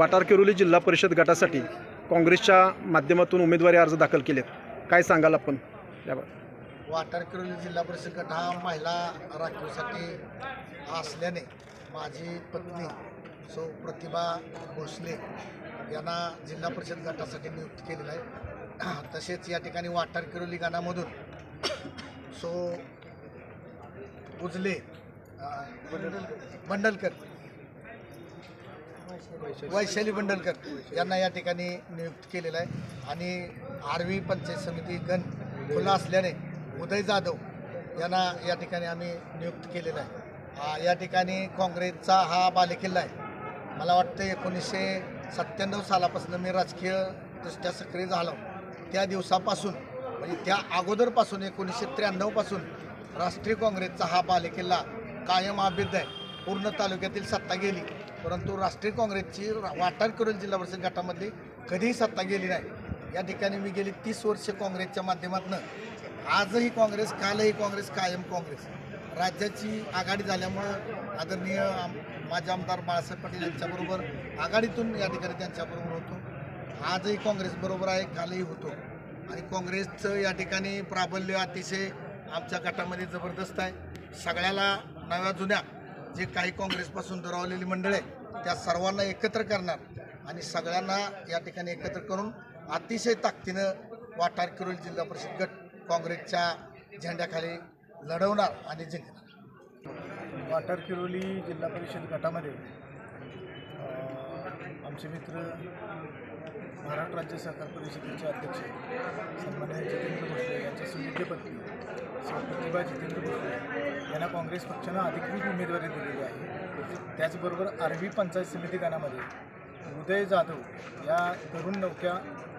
वाटारकेरोली जिल्हा परिषद गटासाठी काँग्रेसच्या माध्यमातून उमेदवारी अर्ज दाखल केलेत. काय सांगाल आपण? याबाबत वाटारकेरोली जिल्हा परिषद गट हा महिला राखीवसाठी असल्याने माझी पत्नी सौ प्रतिभा भोसले यांना जिल्हा परिषद गटासाठी नियुक्त केलेलं आहे. तसेच या ठिकाणी वाटार किरोली गणामधून सो उजले बंडलकर वैशाली बंडलकर यांना या ठिकाणी नियुक्त केलेलं आहे. आणि आर्वी पंचायत समिती गण खुला असल्याने उदय जाधव यांना या ठिकाणी आम्ही नियुक्त केलेलं आहे. या ठिकाणी काँग्रेसचा हा बालेकिल्ला आहे. मला वाटतं एकोणीसशे सत्त्याण्णव सालापासून मी राजकीय दृष्ट्या सक्रिय झालो. त्या दिवसापासून म्हणजे त्या अगोदरपासून एकोणीसशे त्र्याण्णवपासून राष्ट्रीय काँग्रेसचा हा बालेकिल्ला कायम आबिद आहे. पूर्ण तालुक्यातील सत्ता गेली. परंतु राष्ट्रीय काँग्रेसची वाटार करून जिल्हा परिषद गटामध्ये कधीही सत्ता गेली नाही. या ठिकाणी मी गेली तीस वर्ष काँग्रेसच्या माध्यमातून. आजही काँग्रेस कालही काँग्रेस कायम काँग्रेस. राज्याची आघाडी झाल्यामुळं आदरणीय आम- माझे आमदार बाळासाहेब पाटील यांच्याबरोबर आघाडीतून या ठिकाणी त्यांच्याबरोबर होतो. आजही काँग्रेसबरोबर आहे कालही होतो. आणि काँग्रेसचं या ठिकाणी प्राबल्य अतिशय आमच्या गटामध्ये जबरदस्त आहे. सगळ्याला नव्या जुन्या जे काही काँग्रेसपासून दुरावलेली मंडळ आहे त्या सर्वांना एकत्र करणार आणि सगळ्यांना या ठिकाणी एकत्र करून अतिशय ताकदीनं वाटार किरोली जिल्हा परिषद गट काँग्रेसच्या झेंड्याखाली लढवणार आणि जिंकणार. वाटार किरोली जिल्हा परिषद गटामध्ये आमचे मित्र महाराष्ट्र राज्य सहकार परिषदेचे अध्यक्ष सन्मान्य जितेंद्र भोसले यांच्या सुविद्य प्रतिभा जितेंद्र भोसले त्यांना काँग्रेस पक्षानं अधिकृत उमेदवारी दिलेली आहे. त्याचबरोबर आर्वी पंचायत समिती गणामध्ये उदय जाधव या तरुण नौक्या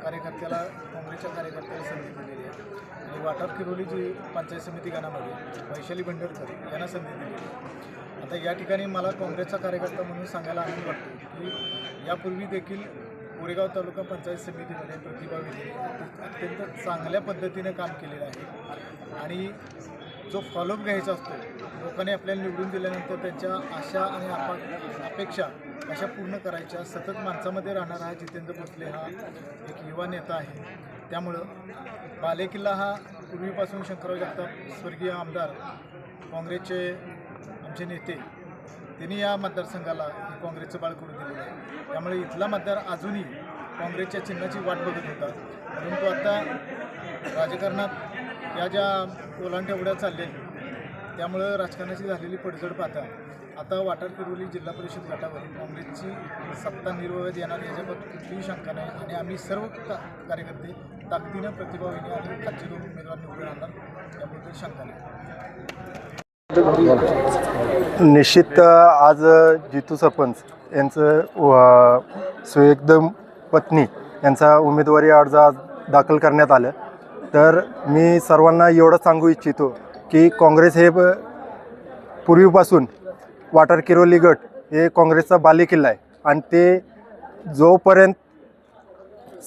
कार्यकर्त्याला काँग्रेसच्या कार्यकर्त्याला संधी दिलेली आहे. आणि वाटप किरोली जी पंचायत समिती गणामध्ये वैशाली भंडरकर यांना संधी दिलेली आहे. आता या ठिकाणी मला काँग्रेसचा कार्यकर्ता म्हणून सांगायला आनंद वाटतो की यापूर्वी देखील कोरेगाव तालुका पंचायत समितीमध्ये प्रतिभा विजय अत्यंत चांगल्या पद्धतीने काम केलेलं आहे. आणि जो फॉलोअप घ्यायचा असतो लोकांनी आपल्याला निवडून दिल्यानंतर त्यांच्या आशा आणि आपा अपेक्षा अशा पूर्ण करायच्या. सतत माणसामध्ये राहणारा हा जितेंद्र भोसले हा एक युवा नेता आहे. त्यामुळं बालेकिल्ला हा पूर्वीपासून शंकरराव जगताप स्वर्गीय आमदार काँग्रेसचे आमचे नेते त्यांनी या मतदारसंघाला काँग्रेसचं बाळ करून दिलेलं आहे. त्यामुळे इथला मतदार अजूनही काँग्रेसच्या चिन्हाची वाट बघत होता. परंतु आता राजकारणात या ज्या ओलांट्या चालल्या आहेत, त्यामुळं राजकारणाची झालेली पडझड पाहता आता वाटार किरोली जिल्हा परिषद गटावर काँग्रेसची सत्ता निर्वाहित येणार याच्याबद्दल कुठलीही शंका नाही आणि आम्ही सर्व का कार्यकर्ते ताकदीनं प्रतिभावाने आणि खाजगी उमेदवार निवडून आणणार याबद्दल शंका नाही. निश्चित आज जितू सरपंच यांचं व- सुएकदम पत्नी यांचा उमेदवारी अर्ज आज दाखल करण्यात आलं. तर मी सर्वांना एवढं सांगू इच्छितो की काँग्रेस हे पूर्वीपासून वाटर किरोली गट हे काँग्रेसचा बालेकिल्ला आहे. आणि ते जोपर्यंत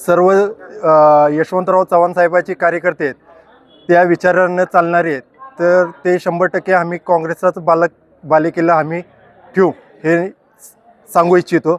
सर्व यशवंतराव चव्हाण साहेबाचे कार्यकर्ते आहेत त्या विचारानं चालणारे आहेत तर ते शंभर टक्के आम्ही काँग्रेसचाच बालक बालेकिल्ला आम्ही ठेवू हे सांगू इच्छितो.